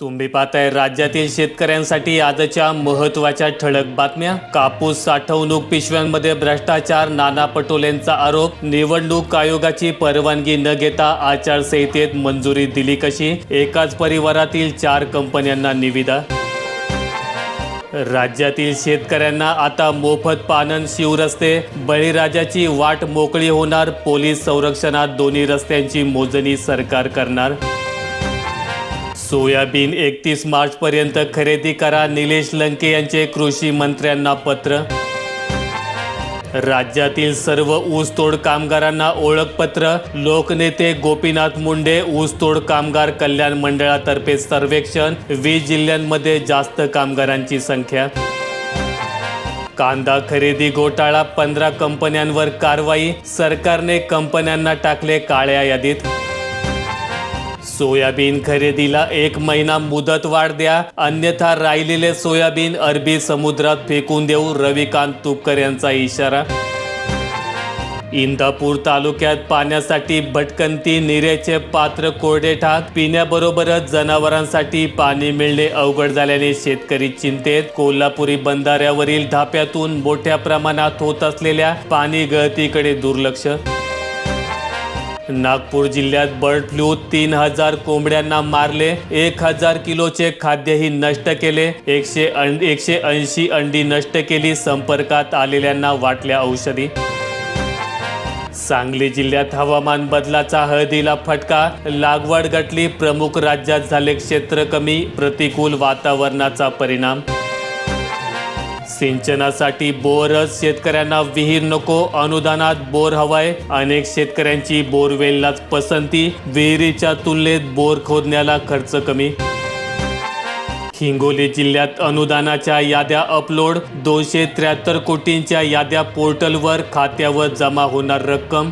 तुम्ही पाहताय राज्यातील शेतकऱ्यांसाठी आजच्या महत्त्वाच्या ठळक बातम्या. कापूस साठवणूक पिशव्यांमध्ये भ्रष्टाचार नाना पटोलेंचा आरोप. निवडणूक आयोगाची परवानगी न घेता आचारसंहितेत मंजुरी दिली कशी? एकाच परिवारातील चार कंपन्यांना निविदा. राज्यातील शेतकऱ्यांना आता मोफत पानन शिवरस्ते बळीराजाची वाट मोकळी होणार पोलीस संरक्षणात दोन्ही रस्त्यांची मोजणी सरकार करणार. सोयाबीन एकतीस मार्चपर्यंत खरेदी करा. निलेश लंके यांचे कृषी मंत्र्यांना पत्र. राज्यातील सर्व ऊसतोड कामगारांना ओळखपत्र. लोकनेते गोपीनाथ मुंडे ऊसतोड कामगार कल्याण मंडळातर्फे सर्वेक्षण. वीस जिल्ह्यांमध्ये जास्त कामगारांची संख्या. कांदा खरेदी घोटाळा पंधरा कंपन्यांवर कारवाई. सरकारने कंपन्यांना टाकले काळ्या यादीत. सोयाबीन खरेदीला एक महिना मुदत वाढ द्या. अन्यथा राहिलेले सोयाबीन अरबी समुद्रात फेकून देऊ रविकांत तुपकर यांचा इशारा. इंदापूर तालुक्यात पाण्यासाठी भटकंती निरेचे पात्र कोरडे ठाक पिण्याबरोबरच जनावरांसाठी पाणी मिळणे अवघड झाल्याने शेतकरी चिंतेत. कोल्हापुरी बंधाऱ्यावरील धाप्यातून मोठ्या प्रमाणात होत असलेल्या पाणी गळतीकडे दुर्लक्ष नागपूर जिल्ह्यात बर्ड फ्लू तीन हजार कोंबड्यांना मारले एक हजार किलोचे खाद्यही नष्ट केले एकशे अं- एकशे ऐंशी अंडी नष्ट केली संपर्कात आलेल्यांना वाटल्या औषधी. सांगली जिल्ह्यात हवामान बदलाचा हळदीला फटका लागवड गटली प्रमुख राज्यात झाले क्षेत्र कमी प्रतिकूल वातावरणाचा परिणाम. सिंचनासाठी बोरच. शेतकऱ्यांना विहीर नको अनुदानात बोर हवाय. अनेक शेतकऱ्यांची बोरवेललाच पसंती. विहिरीच्या तुलनेत बोर खोदण्याला खर्च कमी. हिंगोली जिल्ह्यात अनुदानाच्या याद्या अपलोड. दोनशे त्र्याहत्तर कोटींच्या याद्या पोर्टलवर खात्यावर जमा होणार रक्कम.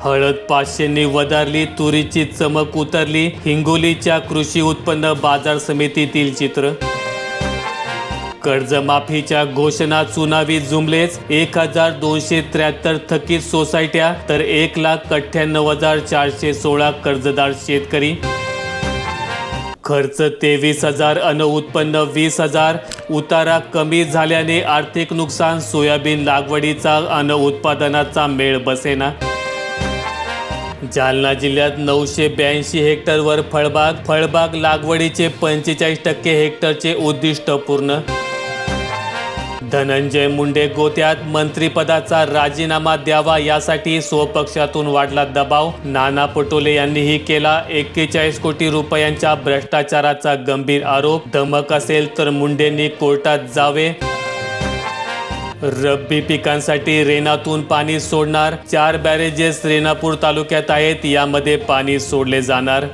हळद पाचशेंनी वधारली तुरीची चमक उतरली. हिंगोलीच्या कृषी उत्पन्न बाजार समितीतील चित्र. कर्जमाफीच्या घोषणा चुनावी जुमलेच एक हजार दोनशे त्र्याहत्तर थकीत सोसायट्या तर एक लाख अठ्ठ्याण्णव हजार चारशे सोळा कर्जदार शेतकरी. खर्च तेवीस हजार अन उत्पन्न वीस हजार. उतारा कमी झाल्याने आर्थिक नुकसान सोयाबीन लागवडीचा अन उत्पादनाचा मेळ बसेना. जालना जिल्ह्यात नऊशे ब्याऐंशी हेक्टरवर फळबाग फळबाग लागवडीचे पंचेचाळीस टक्के हेक्टरचे उद्दिष्ट पूर्ण धनंजय मुंडे गोत्यात मंत्रिपदाचा राजीनामा द्यावा यासाठी स्वपक्षातून वाढला दबाव. नाना पटोले यांनीही केला एक्केचाळीस कोटी रुपयांच्या भ्रष्टाचाराचा गंभीर आरोप. धमक असेल तर मुंडेंनी कोर्टात जावे. रब्बी पिकांसाठी रेणातून पाणी सोडणार. चार बॅरेजेस रेणापूर तालुक्यात आहेत यामध्ये पाणी सोडले जाणार.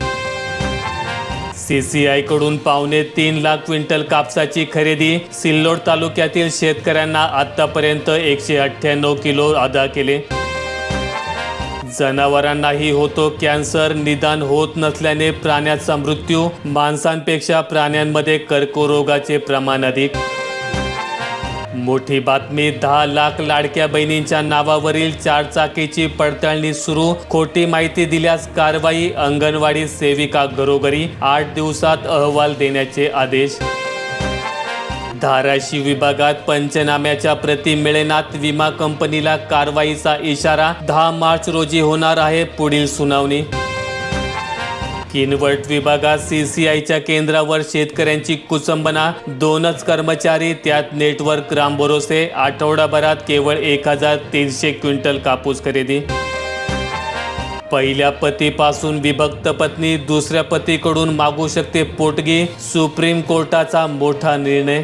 सीसीआयकडून पावणे तीन लाख क्विंटल कापसाची खरेदी सिल्लोड तालुक्यातील शेतकऱ्यांना आतापर्यंत एकशे अठ्ठ्याण्णव किलो अदा केले. जनावरांनाही होतो कॅन्सर निदान होत नसल्याने प्राण्याचा मृत्यू माणसांपेक्षा प्राण्यांमध्ये कर्करोगाचे प्रमाण अधिक. मोठी बातमी दहा लाख लाडक्या बहिणींच्या नावावरील चारचाकीची पडताळणी सुरू. खोटी माहिती दिल्यास कारवाई अंगणवाडी सेविका घरोघरी आठ दिवसात अहवाल देण्याचे आदेश. धाराशिव विभागात पंचनाम्याच्या प्रती मिळेनात विमा कंपनीला कारवाईचा इशारा. दहा मार्च रोजी होणार आहे पुढील सुनावणी. किनवट विभागात सीसीआयच्या केंद्रावर शेतकऱ्यांची कुचंबना दोनच कर्मचारी त्यात नेटवर्क रामभरोसे आठवडाभरात केवळ एक हजार तीनशे क्विंटल कापूस खरेदी. पहिल्या पतीपासून विभक्त पत्नी दुसऱ्या पतीकडून मागू शकते पोटगी सुप्रीम कोर्टाचा मोठा निर्णय.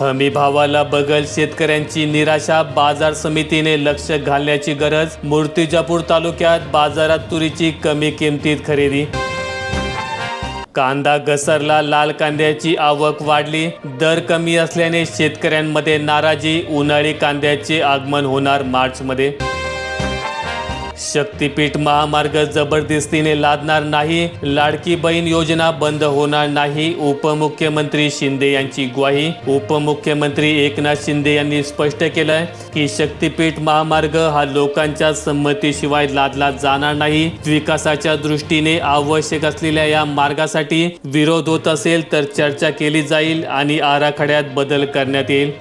हमी भावाला बगल शेतकऱ्यांची निराशा बाजार समितीने लक्ष घालण्याची गरज मूर्तिजापूर तालुक्यात बाजारात तुरीची कमी किमतीत खरेदी. कांदा घसरला लाल कांद्याची आवक वाढली. दर कमी असल्याने शेतकऱ्यांमध्ये नाराजी उन्हाळी कांद्याचे आगमन होणार मार्चमध्ये. शक्तीपीठ महामार्ग जबरदस्तीने लादणार नाही लाडकी बहीण योजना बंद होणार नाही उपमुख्यमंत्री शिंदे यांची ग्वाही. उपमुख्यमंत्री एकनाथ शिंदे यांनी स्पष्ट केलंय की शक्तीपीठ महामार्ग हा लोकांच्या संमतीशिवाय लादला जाणार नाही. विकासाच्या दृष्टीने आवश्यक असलेल्या या मार्गासाठी विरोध होत असेल तर चर्चा केली जाईल आणि आराखड्यात बदल करण्यात येईल.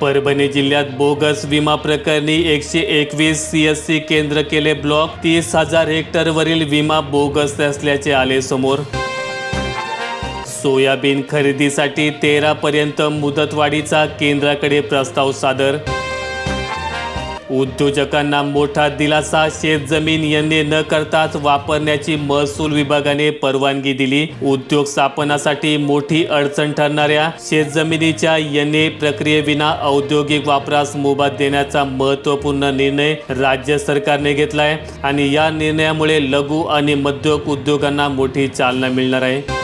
परभणी जिल्ह्यात बोगस विमा प्रकरणी एकशे एकवीस सी एस सी केंद्र केले ब्लॉक तीस हजार हेक्टरवरील विमा बोगस असल्याचे आले समोर. सोयाबीन खरेदीसाठी तेरा पर्यंत मुदतवाढीचा केंद्राकडे प्रस्ताव सादर उद्योजकांना मोठा दिलासा शेतजमीन यांनी न करताच वापरण्याची महसूल विभागाने परवानगी दिली. उद्योग स्थापनासाठी मोठी अडचण ठरणाऱ्या शेतजमिनीच्या यने प्रक्रियेविना औद्योगिक वापरास मुभा देण्याचा महत्त्वपूर्ण निर्णय राज्य सरकारने घेतलाय आणि या निर्णयामुळे लघु आणि मध्यक उद्योगांना मोठी चालना मिळणार आहे.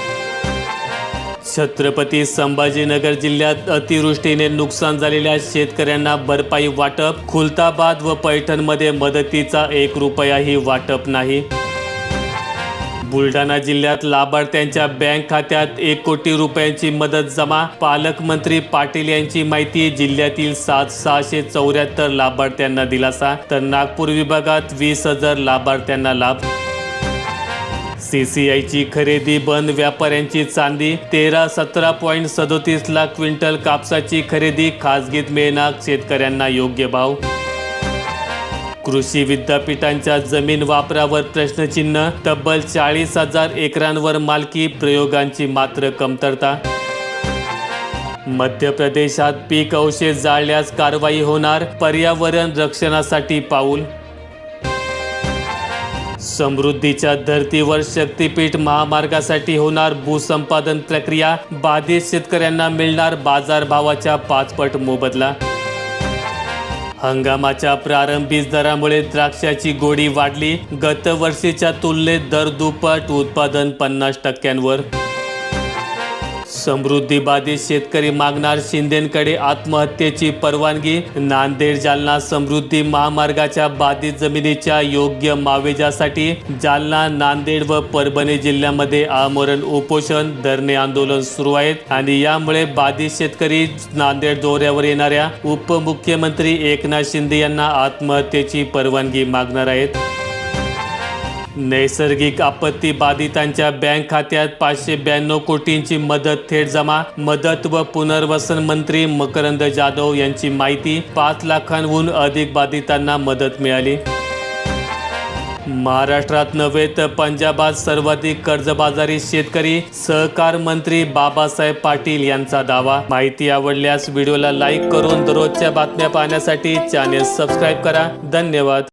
छत्रपती संभाजीनगर जिल्ह्यात अतिवृष्टीने नुकसान झालेल्या शेतकऱ्यांना भरपाई वाटप खुलताबाद व पैठणमध्ये मदतीचा एक रुपयाही वाटप नाही. बुलढाणा जिल्ह्यात लाभार्थ्यांच्या बँक खात्यात एक कोटी रुपयांची मदत जमा. पालकमंत्री पाटील यांची माहिती जिल्ह्यातील सात सहाशे चौऱ्याहत्तर लाभार्थ्यांना दिलासा तर नागपूर विभागात वीस हजार लाभार्थ्यांना लाभ सीसीआयची खरेदी बंद व्यापाऱ्यांची चांदी तेरा सतरा पॉईंट सदोतीस लाख क्विंटल कापसाची खरेदी खासगीत मिळणार शेतकऱ्यांना योग्य भाव. कृषी विद्यापीठांच्या जमीन वापरावर प्रश्नचिन्ह तब्बल चाळीस हजार एकरांवर मालकी प्रयोगांची मात्र कमतरता. मध्य प्रदेशात पीक अवशेष जाळल्यास कारवाई होणार पर्यावरण रक्षणासाठी पाऊल समृद्धीच्या धर्तीवर शक्तीपीठ महामार्गासाठी होणार भूसंपादन प्रक्रिया. बाधित शेतकऱ्यांना मिळणार बाजारभावाच्या पाचपट मोबदला. हंगामाच्या प्रारंभिक दरामुळे द्राक्षाची गोडी वाढली. गतवर्षीच्या तुलनेत दर दुप्पट उत्पादन पन्नास टक्क्यांवर. समृद्धीबाधित शेतकरी मागणार शिंदेकडे आत्महत्येची परवानगी. नांदेड जालना समृद्धी महामार्गाच्या बाधित जमिनीच्या योग्य मावेजासाठी जालना नांदेड व परभणी जिल्ह्यामध्ये आमरण उपोषण धरणे आंदोलन सुरू आहेत. आणि यामुळे बाधित शेतकरी नांदेड दौऱ्यावर येणाऱ्या उपमुख्यमंत्री एकनाथ शिंदे यांना आत्महत्येची परवानगी मागणार आहेत. नैसर्गिक आपत्ती बाधितांच्या बँक खात्यात पाचशे ब्याण्णव कोटींची मदत थेट जमा मदत व पुनर्वसन मंत्री मकरंद जाधव यांची माहिती पाच लाखांहून अधिक बाधितांना मदत मिळाली. महाराष्ट्रात नव्हे तर पंजाबात सर्वाधिक कर्जबाजारी शेतकरी सहकार मंत्री बाबासाहेब पाटील यांचा दावा. माहिती आवडल्यास व्हिडिओला लाईक करून दररोजच्या बातम्या पाहण्यासाठी चॅनेल सबस्क्राईब करा. धन्यवाद.